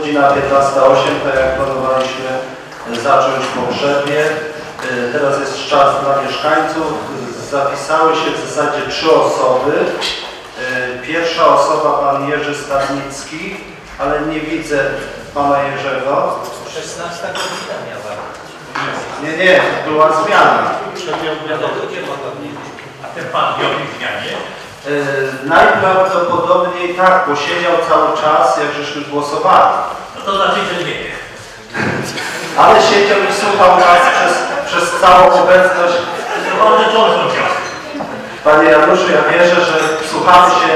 Godzina 15.08, tak jak planowaliśmy zacząć pogrzebie. E, Teraz jest czas dla mieszkańców. Zapisały się w zasadzie trzy osoby. E, Pierwsza osoba pan Jerzy Stadnicki, ale nie widzę pana Jerzego. 16 godzina miała. Nie, nie, była zmiana. A ten pan tej zmianie? E, Najprawdopodobniej tak, bo siedział cały czas, jak żeśmy głosowali. No to znaczy, że nie. Ale siedział i słuchał nas przez, przez całą obecność. Panie Januszu, ja wierzę, że słuchamy się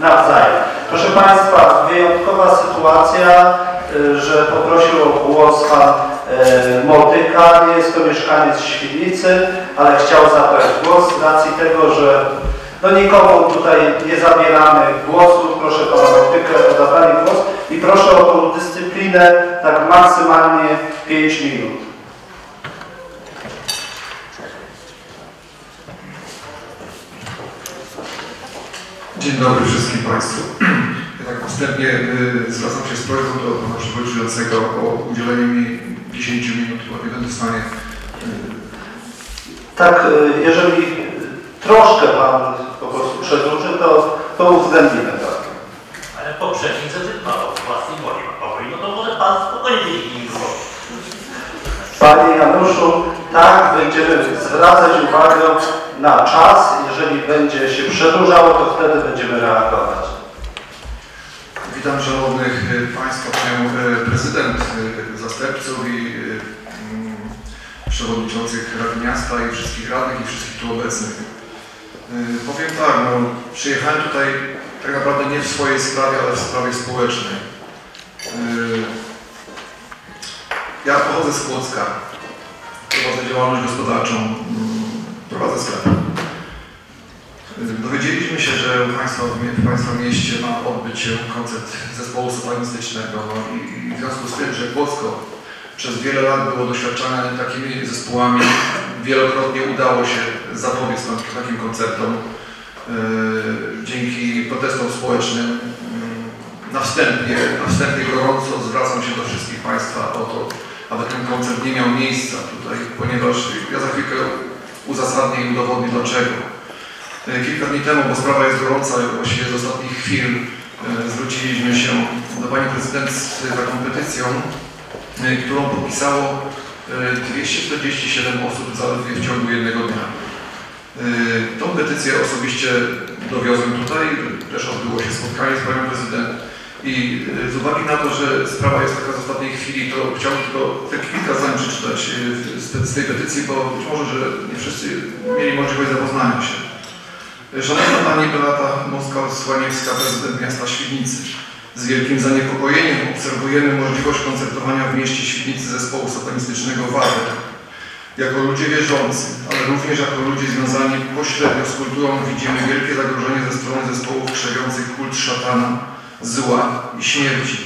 nawzajem. Proszę Państwa, wyjątkowa sytuacja, y, że poprosił o głos pan y, Motyka. Nie jest to mieszkaniec Świdnicy, ale chciał zabrać głos z racji tego, że no nikomu tutaj nie zabieramy głosu. Proszę pana Motykę o zabranie głosu i proszę o tą dyscyplinę tak maksymalnie 5 minut. Dzień dobry wszystkim Państwu. Ja tak wstępnie y, zwracam się z prośbą do Pana Przewodniczącego o udzielenie mi 10 minut, bo nie będę w stanie. y, Tak, y, jeżeli troszkę Pan przedłuży, to, to uwzględnimy tak. Ale poprzednik zacytował własnej woli mapowej. No to może pan spokojnie nie. Panie Januszu, tak, będziemy zwracać uwagę na czas. Jeżeli będzie się przedłużało, to wtedy będziemy reagować. Witam Szanownych y, Państwa, Panią y, Prezydent, y, zastępców i mm, Przewodniczących Rady Miasta i wszystkich radnych i wszystkich tu obecnych. Y, Powiem tak, no, przyjechałem tutaj tak naprawdę nie w swojej sprawie, ale w sprawie społecznej. Y, Ja pochodzę z Kłodzka, prowadzę działalność gospodarczą, mm, prowadzę sklep. Dowiedzieliśmy się, że u Państwa, w Państwa mieście ma odbyć się koncert zespołu satanistycznego i, i w związku z tym, że Kłodzko przez wiele lat było doświadczane takimi zespołami, wielokrotnie udało się zapobiec takim koncertom yy, dzięki protestom społecznym. Yy, Na wstępie, na wstępie gorąco zwracam się do wszystkich Państwa o to, aby ten koncert nie miał miejsca tutaj, ponieważ ja za chwilkę uzasadnię i udowodnię dlaczego. E, Kilka dni temu, bo sprawa jest gorąca, właściwie z ostatnich chwil e, zwróciliśmy się do Pani Prezydent z taką petycją, e, którą podpisało e, 247 osób zaledwie w ciągu jednego dnia. E, Tą petycję osobiście dowiozłem tutaj, też odbyło się spotkanie z Panią Prezydent i e, z uwagi na to, że sprawa jest taka z ostatniej chwili, to chciałbym tylko te kilka zdań przeczytać e, z, tej petycji, bo być może, że nie wszyscy mieli możliwość zapoznania się. Szanowna Pani Beata Moskal-Słaniewska, prezydent miasta Świdnicy. Z wielkim zaniepokojeniem obserwujemy możliwość koncertowania w mieście Świdnicy zespołu satanistycznego WADE. Jako ludzie wierzący, ale również jako ludzie związani pośrednio z kulturą widzimy wielkie zagrożenie ze strony zespołów krzewiących kult szatana, zła i śmierci.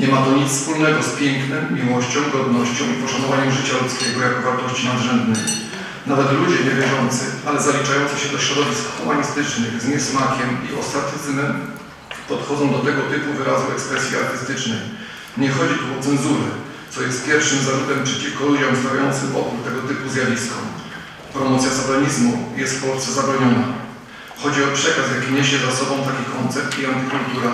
Nie ma to nic wspólnego z pięknem, miłością, godnością i poszanowaniem życia ludzkiego jako wartości nadrzędnej. Nawet ludzie niewierzący, ale zaliczający się do środowisk humanistycznych z niesmakiem i ostracyzmem podchodzą do tego typu wyrazu ekspresji artystycznej. Nie chodzi tu o cenzurę, co jest pierwszym zarzutem przeciwko ludziom stawiającym opór tego typu zjawiskom. Promocja satanizmu jest w Polsce zabroniona. Chodzi o przekaz, jaki niesie za sobą taki koncept i antykultura,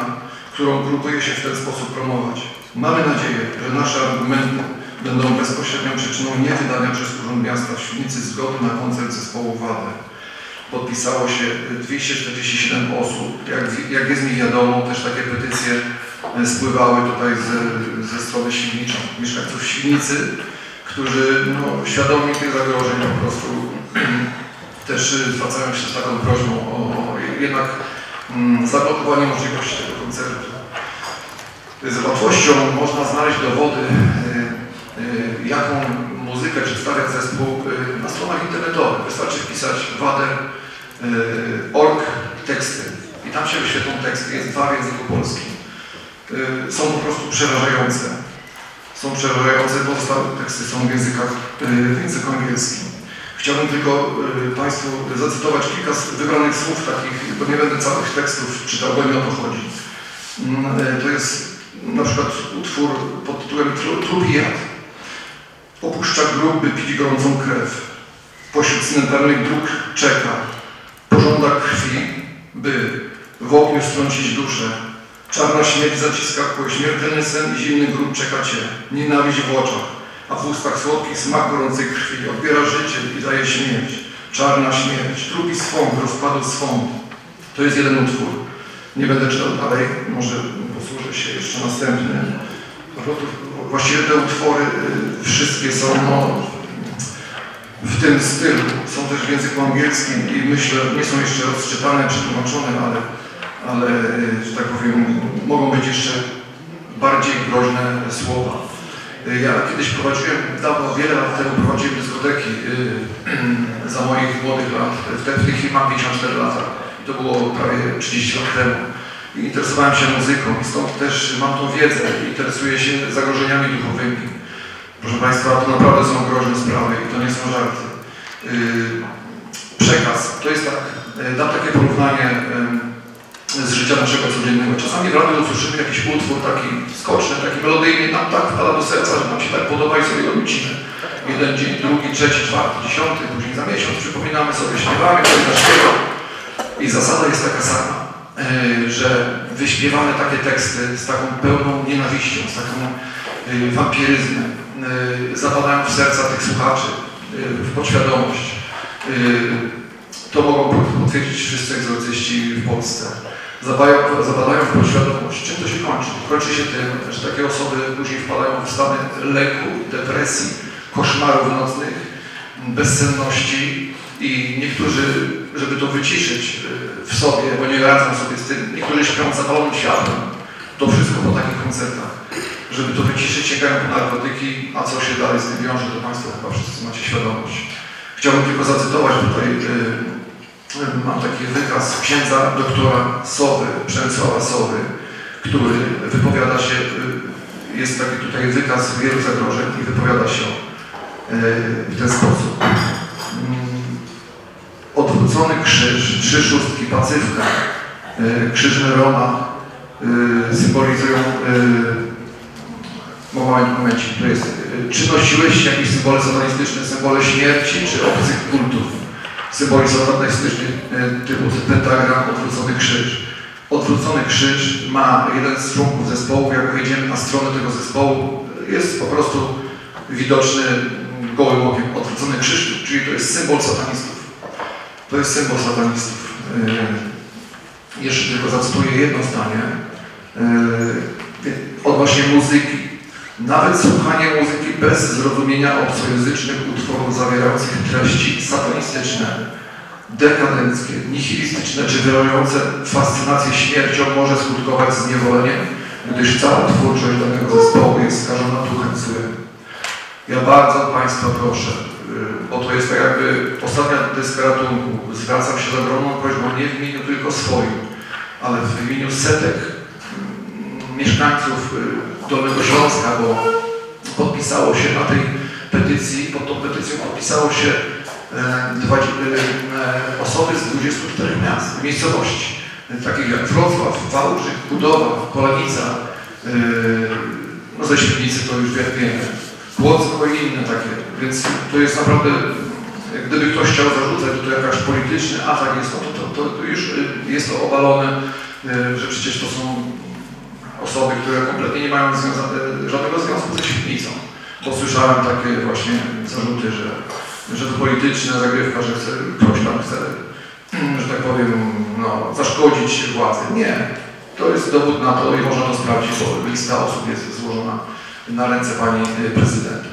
którą próbuje się w ten sposób promować. Mamy nadzieję, że nasze argumenty będą bezpośrednią przyczyną niewydania przez Urząd Miasta Świdnicy zgody na koncert zespołu WADE. Podpisało się 247 osób. Jak, jak jest mi wiadomo, też takie petycje spływały tutaj ze, ze strony Świdniczą, mieszkańców Świdnicy, którzy no, świadomi tych zagrożeń po prostu też e, zwracają się z taką prośbą o, o jednak mm, zablokowanie możliwości tego koncertu. Z łatwością można znaleźć dowody, y, y, jaką muzykę przedstawia zespół y, na stronach internetowych. Wystarczy wpisać wader.org teksty i tam się wyświetlą teksty. Jest dwa w języku polskim. Y, Są po prostu przerażające. Są przerażające, pozostałe teksty są w, językach, y, w języku angielskim. Chciałbym tylko y, Państwu zacytować kilka wybranych słów takich, bo nie będę całych tekstów czytał, bo nie o to chodzi. Mm, To jest na przykład utwór pod tytułem Tru- Trupijat. Opuszcza grób, by pić gorącą krew. Pośród cmentarnych dróg czeka. Pożąda krwi, by w ogniu strącić duszę. Czarna śmierć zaciska kły, śmiertelny sen i zimny grób czeka cię. Nienawiść w oczach, a w ustach słodki smak gorącej krwi. Odbiera życie i daje śmierć. Czarna śmierć, trupi swąd, rozpadu swąd. To jest jeden utwór. Nie będę czytał dalej, może posłużę się jeszcze następnym. Właściwie te utwory y, wszystkie są no, w tym stylu. Są też w języku angielskim i myślę, nie są jeszcze odczytane, przetłumaczone, ale, ale y, że tak powiem, mogą być jeszcze bardziej groźne słowa. Y, Ja kiedyś prowadziłem, dawno, wiele lat temu prowadziłem dyskoteki y, za moich młodych lat. W tej, chwili mam 54 lata. To było prawie 30 lat temu. Interesowałem się muzyką i stąd też mam tą wiedzę i interesuję się zagrożeniami duchowymi. Proszę Państwa, to naprawdę są groźne sprawy i to nie są żarty. Przekaz, to jest tak, dam takie porównanie z życia naszego codziennego. Czasami w radiu usłyszymy jakiś utwór taki skoczny, taki melodyjny, nam tak wpada do serca, że nam się tak podoba i sobie go nucimy. Jeden dzień, drugi, trzeci, czwarty, dziesiąty, później za miesiąc przypominamy sobie, śpiewamy, ktoś zaśpiewa. I zasada jest taka sama, yy, że wyśpiewamy takie teksty z taką pełną nienawiścią, z taką yy, wampiryzmem, yy, zapadają w serca tych słuchaczy, w podświadomość. To mogą potwierdzić wszyscy egzorcyści w Polsce. Zapadają, w podświadomość. Czym to się kończy? Kończy się tym, że takie osoby później wpadają w stany lęku, depresji, koszmarów nocnych, bezsenności i niektórzy, żeby to wyciszyć yy, w sobie, bo nie radzą sobie z tym, niektórzy śpią zapalonym światłem. To wszystko po takich koncertach. Żeby to wyciszyć, sięgają po narkotyki, a co się dalej z tym wiąże, to Państwo chyba wszyscy macie świadomość. Chciałbym tylko zacytować tutaj, yy, mam taki wykaz księdza doktora Sowy, Przemysława Sowy, który wypowiada się, yy, jest taki tutaj wykaz wielu zagrożeń i wypowiada się yy, w ten sposób. Mm, Odwrócony krzyż, trzy szóstki, pacyfka, yy, krzyż Nerona symbolizują Moment, momencik, to jest. y, Czy nosiłeś jakieś symbole satanistyczne, symbole śmierci czy obcych kultów? Symboli satanistycznych y, typu pentagram, odwrócony krzyż. Odwrócony krzyż ma jeden z członków zespołu, jak wejdziemy na stronę tego zespołu, jest po prostu widoczny gołym okiem. Odwrócony krzyż, czyli to jest symbol satanistów. To jest symbol satanistów. Y, Jeszcze tylko zacytuję jedno zdanie y, odnośnie muzyki. Nawet słuchanie muzyki bez zrozumienia obcojęzycznych utworów zawierających treści satanistyczne, dekadenckie, nihilistyczne czy wyrażające fascynację śmiercią może skutkować zniewoleniem, gdyż cała twórczość danego zespołu jest skażona duchem złym. Ja bardzo Państwa proszę, y, bo to jest tak jakby ostatnia deska ratunku. Zwracam się z ogromną prośbą, nie w imieniu tylko swoim, ale w imieniu setek mm, mieszkańców y, Dolnego Śląska, bo podpisało się na tej petycji, pod tą petycją podpisało się e, dwa, e, osoby z 24 miast, miejscowości, e, takich jak Wrocław, Wałbrzych, Budowa, Polanica, e, no ze Świdnicy to już wie- wiemy, Płocko i inne takie, więc to jest naprawdę, gdyby ktoś chciał zarzucać, że to jakaś polityczny atak jest, no to, to, to już e, jest to obalone, e, że przecież to są osoby, które kompletnie nie mają związa- żadnego związku ze świetlicą. Bo słyszałem takie właśnie zarzuty, że, że to polityczna zagrywka, że chce, ktoś tam chce, że tak powiem, no, zaszkodzić władzy. Nie. To jest dowód na to i można to sprawdzić, bo lista osób jest złożona na ręce pani y, prezydent.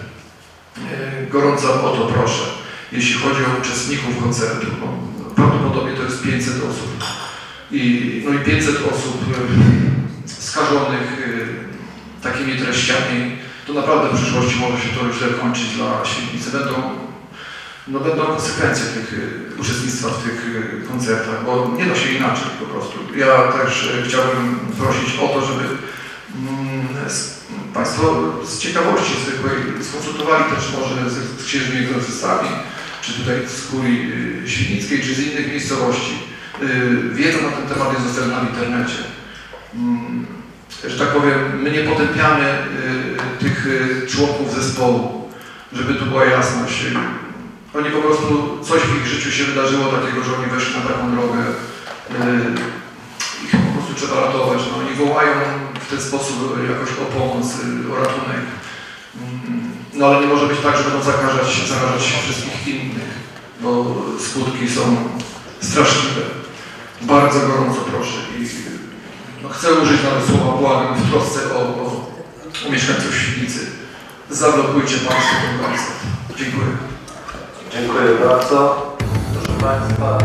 Y, Gorąco o to proszę. Jeśli chodzi o uczestników koncertu, no, prawdopodobnie to jest 500 osób. I, no i 500 osób y, skażonych takimi treściami, to naprawdę w przyszłości może się to źle kończyć dla świetlicy. Będą, no będą konsekwencje tych y, uczestnictwa w tych y, koncertach, bo nie da się inaczej po prostu. Ja też y, chciałbym prosić o to, żeby mm, Państwo z ciekawości zwykłej skonsultowali też może z, księżmi egzorcystami, czy tutaj z kurii y, świdnickiej, czy z innych miejscowości. Wiedza na ten temat jest dostępna w internecie. Że tak powiem, my nie potępiamy y, tych y, członków zespołu, żeby tu była jasność. Oni po prostu, coś w ich życiu się wydarzyło takiego, że oni weszli na taką drogę. Y, Ich po prostu trzeba ratować. No, oni wołają w ten sposób jakoś o pomoc, o ratunek. Mm, No ale nie może być tak, że będą zakażać, zarażać wszystkich innych, bo skutki są straszliwe. Bardzo gorąco proszę i no, chcę użyć nawet słowa błagam w trosce o, o, o mieszkańców Świdnicy. Zablokujcie Państwo ten koncert. Dziękuję. Dziękuję bardzo. Proszę Państwa,